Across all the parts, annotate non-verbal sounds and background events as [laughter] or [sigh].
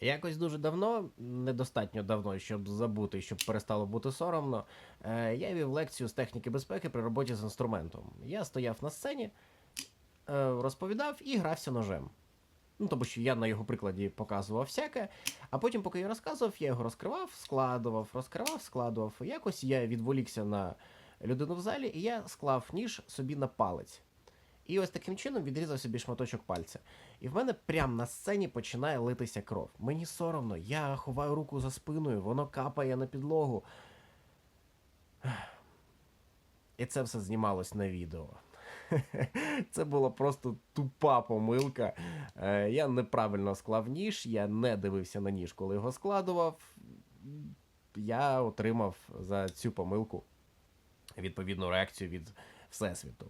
Якось дуже давно, недостатньо давно, щоб забути, щоб перестало бути соромно, е, я вів лекцію з техніки безпеки при роботі з інструментом. Я стояв на сцені, е, розповідав і грався ножем. Ну, тому що я на його прикладі показував всяке, а потім, поки я розказував, я його розкривав, складував, розкривав, складував. Якось я відволікся на людину в залі, і я склав ніж собі на палець. І ось таким чином відрізав собі шматочок пальця. І в мене прямо на сцені починає литися кров. Мені соромно, я ховаю руку за спиною, воно капає на підлогу. [sighs] І це все знімалось на відео. [laughs] Це була просто тупа помилка. Е, Я неправильно склав ніж, я не дивився на ніж, коли його складував. Я отримав за цю помилку відповідну реакцію від Всесвіту.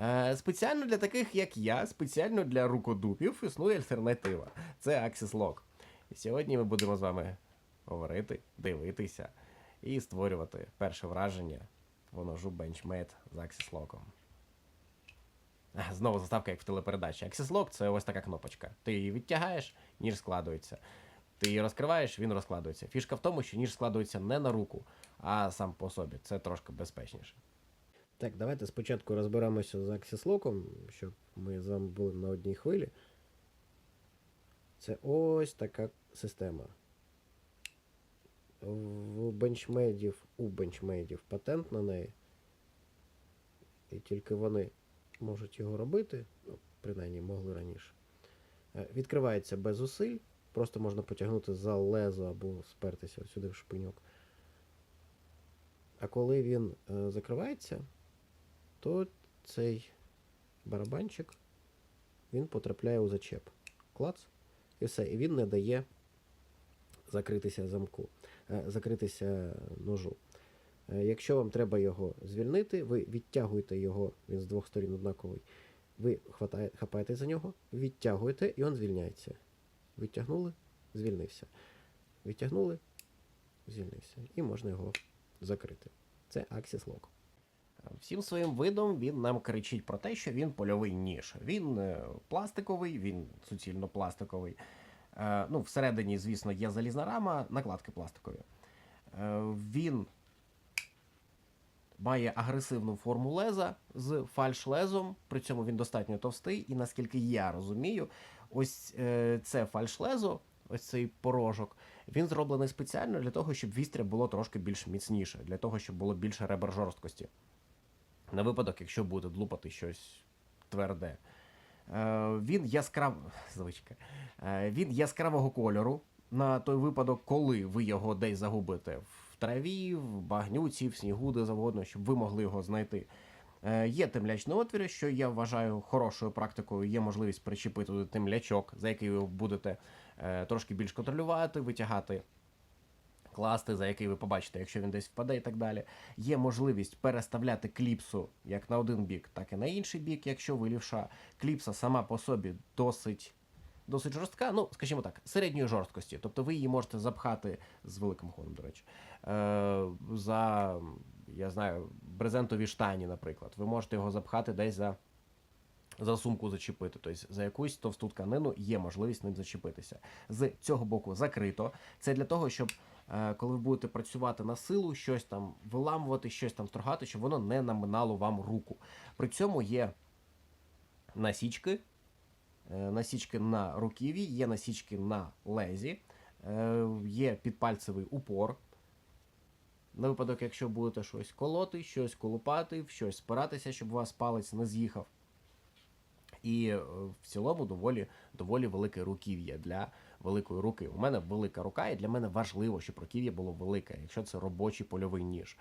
Е, Спеціально для таких, як я, спеціально для рукодупів існує альтернатива. Це Axis Lock. І сьогодні ми будемо з вами говорити, дивитися і створювати перше враження по ножу Benchmade з Axis Lock. А, Знову заставка, як в телепередачі. Axis Lock це ось така кнопочка. Ти її відтягаєш, ніж складується. Ти її розкриваєш, він розкладується. Фішка в тому, що ніж складується не на руку, а сам по собі. Це трошки безпечніше. Так, давайте спочатку розберемося з Lock, щоб ми з вами були на одній хвилі. Це ось така система. В бенчмейдів, у бенчмейдів патент на неї. І тільки вони можуть його робити, ну, принаймні могли раніше. Е, Відкривається без зусиль, просто можна потягнути за лезо або спертися сюди в шпиньок. А коли він е, закривається, то цей барабанчик він потрапляє у зачеп. Клац. І все. І він не дає закритися замку, е, закритися ножу. Е, Якщо вам треба його звільнити, ви відтягуєте його, він з двох сторін однаковий. Ви хватає, хапаєте за нього, відтягуєте, і він звільняється. Відтягнули, звільнився. Відтягнули, звільнився. І можна його закрити. Це Axis Lock. Всім своїм видом він нам кричить про те, що він польовий ніж. Він е, пластиковий, він суцільно пластиковий. Е, ну, всередині, звісно, є залізна рама, накладки пластикові. Е, він має агресивну форму леза з фальш-лезом, при цьому він достатньо товстий, і наскільки я розумію, ось це фальш-лезо, ось цей порожок, він зроблений спеціально для того, щоб вістря було трошки більш міцніше, для того, щоб було більше ребер жорсткості. На випадок, якщо буде длупати щось тверде. Е, він яскрав... [laughs] Звичка. Е, він яскравого кольору на той випадок, коли ви його десь загубите в траві, в багнюці, в снігу, де завгодно, щоб ви могли його знайти. Е, Є темлячні отвіри, що я вважаю хорошою практикою. Є можливість причепити туди темлячок, за який ви будете трошки більш контролювати, витягати класти, за який ви побачите, якщо він десь впаде і так далі. Є можливість переставляти кліпсу як на один бік, так і на інший бік, якщо ви лівша. Кліпса сама по собі досить. Досить жорстка, ну, скажімо так, середньої жорсткості. Тобто ви її можете запхати з великим ходом, до речі. Е, за, я знаю, брезентові штані, наприклад. Ви можете його запхати десь за, за сумку зачепити. Тобто за якусь товсту тканину є можливість ним зачепитися. З цього боку закрито. Це для того, щоб коли ви будете працювати на силу, щось там виламувати, щось там строгати, щоб воно не наминало вам руку. При цьому є насічки. Е, насічки на руків'ї, є насічки на лезі, е, є підпальцевий упор. На випадок, якщо будете щось колоти, щось колупати, в щось спиратися, щоб у вас палець не з'їхав. І е, в цілому доволі, доволі велике руків'я для великої руки. У мене велика рука, і для мене важливо, щоб руків'я було велике, якщо це робочий польовий ніж.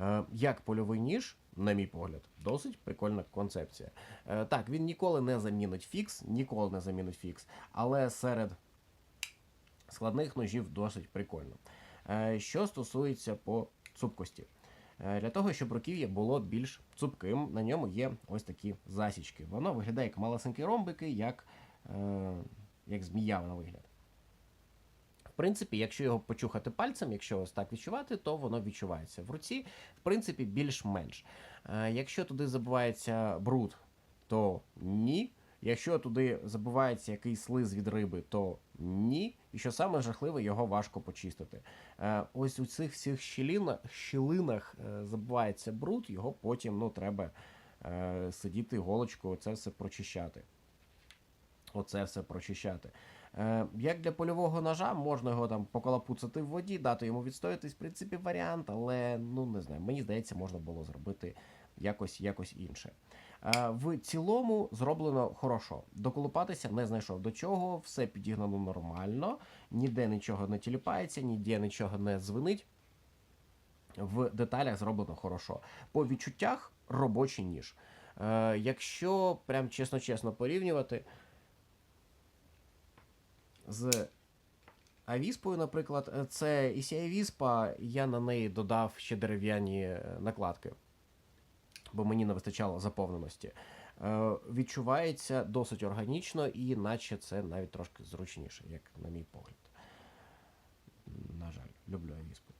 Е, Як польовий ніж, на мій погляд, досить прикольна концепція. Е, Так, він ніколи не замінить фікс, ніколи не замінить фікс, але серед складних ножів досить прикольно. Що стосується по цупкості. Е, Для того, щоб руків'я було більш цупким, на ньому є ось такі засічки. Воно виглядає як малесенькі ромбики, як, е, як змія на вигляд. В принципі, якщо його почухати пальцем, якщо ось так відчувати, то воно відчувається. В руці, в принципі, більш-менш. Е, Якщо туди забувається бруд, то ні. Якщо туди забувається якийсь слиз від риби, то Ні. І що саме жахливе, його важко почистити. Е, ось у цих всіх щілінах, щілинах е, забувається бруд, його потім ну, треба е, сидіти голочкою, це все прочищати. Оце все прочищати. Е, як для польового ножа, можна його там поколопуцати в воді, дати йому відстоятись, в принципі, варіант, але ну не знаю, мені здається, можна було зробити якось, якось інше. Е, в цілому зроблено хорошо. Доколупатися не знайшов до чого, все підігнано нормально, ніде нічого не тіліпається, ніде нічого не звинить. В деталях зроблено хорошо. По відчуттях робочий ніж. Е, якщо прям чесно-чесно порівнювати з Авіспою, наприклад, е, це ECI Віспа, я на неї додав ще дерев'яні е, накладки, бо мені не вистачало заповненості. Е, відчувається досить органічно і наче це навіть трошки зручніше, як на мій погляд. На жаль, люблю Авіспу.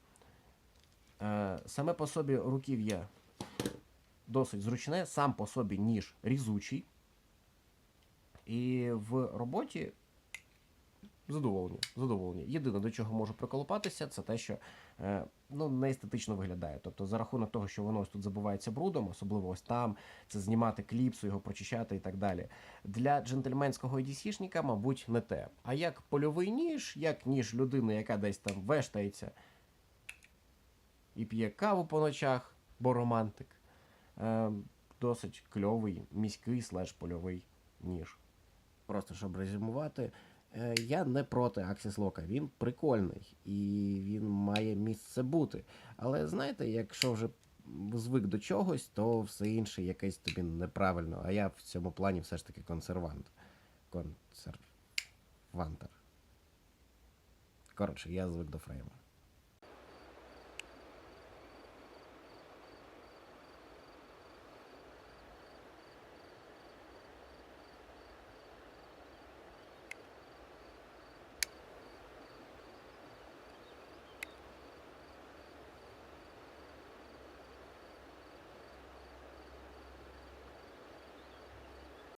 Саме по собі руків'я досить зручне, сам по собі ніж різучий. І в роботі задоволені. задоволені. Єдине, до чого можу приколупатися, це те, що е, ну, не естетично виглядає. Тобто, за рахунок того, що воно ось тут забувається брудом, особливо ось там, це знімати кліпсу, його прочищати і так далі. Для джентльменського EDC-шника, мабуть, не те. А як польовий ніж, як ніж людини, яка десь там вештається і п'є каву по ночах, бо романтик. Е, досить кльовий міський слеш польовий ніж. Просто щоб резюмувати, я не проти Axis Lock, він прикольний і він має місце бути. Але знаєте, якщо вже звик до чогось, то все інше якесь тобі неправильно. А я в цьому плані все ж таки консервант. Консервантер. Коротше, я звик до фрейма.